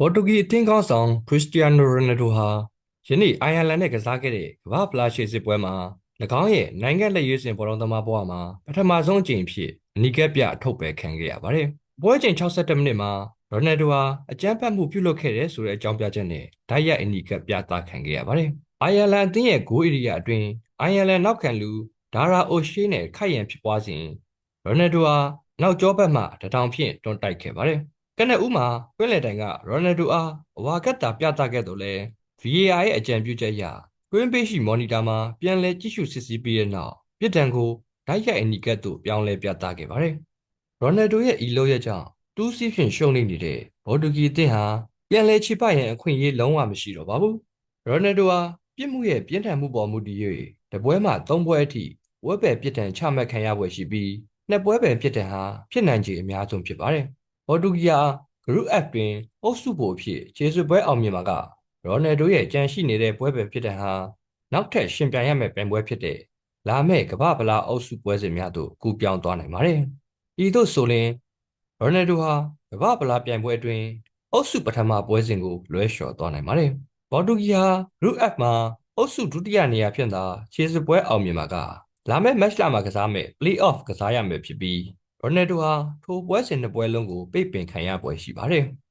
ပေါ်တူဂီအသင်းကောင်းဆောင်ခရစ္စတီယာနိုရိုနယ်ဒိုဟာယနေ့အိုင်ယာလန်နဲ့ကစားခဲ့တဲ့ကမ္ဘာဖလားရှေ့စစ်ပွဲမှာ၎င်းရဲ့နိုင်ငံလက်ရွေးစင်ဘောလုံးသမားဘဝမှာပထမဆုံးအကြိမ်ဖြစ်အနီးကပ်ပြအထုတ်ပယ်ခံခဲ့ရပါတယ်။ပွဲချိန်62မိနစ်မှာရိုနယ်ဒိုဟာအကြမ်းဖက်မှုပြုလုပ်ခဲ့တဲ့ဆိုတဲ့အကြောင်းပြချက်နဲ့ဓာတ်ရိုက်အနီးကပ်ပြသခံခဲ့ရပါတယ်။အိုင်ယာလန်အသင်းရဲ့ဂိုးဧရိယာအတွင်းအိုင်ယာလန်နောက်ခံလူဒါရာအိုရှေးနဲ့ခိုက်ရန်ဖြစ်ပွားစဉ်ရိုနယ်ဒိုဟာနောက်ကျောဘက်မှတထောင်ဖြင့်တွန်းတိုက်ခဲ့ပါတယ်။ ကနဦးမှာတွင်းလေတိုင်ကရိုနယ်ဒိုအားအဝါကတ်တာပြသခဲ့တော့လဲ VAR ရဲ့အကြံပြုချက်အရတွင်းပေးရှိမော်နီတာမှာပြန်လည်ကြည့်ရှုစစ်ဆေးပြီးတဲ့နောက်ပြစ်ဒဏ်ကိုဓာတ်ရိုက်အနီကတ်သို့ပြောင်းလဲပြသခဲ့ပါတယ်။ရိုနယ်ဒိုရဲ့ဤလို့ရဲ့ကြောင့်တူးစီးဖြင့်ရှုံးနေနေတဲ့ဘော်တူဂီအသင်းဟာပြန်လည်ချေပရန်အခွင့်အရေးလုံးဝမရှိတော့ပါဘူး။ရိုနယ်ဒိုဟာပြစ်မှုရဲ့ပြင်းထန်မှုပေါ်မူတည်၍တပွဲမှ၃ပွဲအထိဝက်ပယ်ပြစ်ဒဏ်ချမှတ်ခံရပွဲရှိပြီးနှစ်ပွဲပယ်ပြစ်ဒဏ်ဟာဖြစ်နိုင်ခြေအများဆုံးဖြစ်ပါတယ်။ ဘော်တူဂီယာ Group F တွင်အုပ်စုပိုအဖြစ်ခြေစွပ်ပွဲအောင်မြင်မှာကရိုနယ်ဒိုရဲ့ကြံရှိနေတဲ့ပွဲပယ်ဖြစ်တဲ့ဟာနောက်ထပ်ရှင်ပြိုင်ရမယ့်ပြိုင်ပွဲဖြစ်တဲ့လာမယ့်ကမ္ဘာဗလာအုပ်စုပွဲစဉ်များသို့ကူးပြောင်းသွားနိုင်ပါတယ်။ဤသို့ဆိုရင်ရိုနယ်ဒိုဟာကမ္ဘာဗလာပြိုင်ပွဲအတွင်းအုပ်စုပထမပွဲစဉ်ကိုလွဲချော်သွားနိုင်ပါတယ်။ဘော်တူဂီယာ Group F မှာအုပ်စုဒုတိယနေရာဖြစ်တာခြေစွပ်ပွဲအောင်မြင်မှာကလာမယ့် match လာမှာကစားမယ့် play-off ကစားရမယ်ဖြစ်ပြီး ရိုနယ်ဒိုဟာထိုပွဲစဉ်နှစ်ပွဲလုံးကိုပိတ်ပင်ခံရပွဲရှိပါတယ်။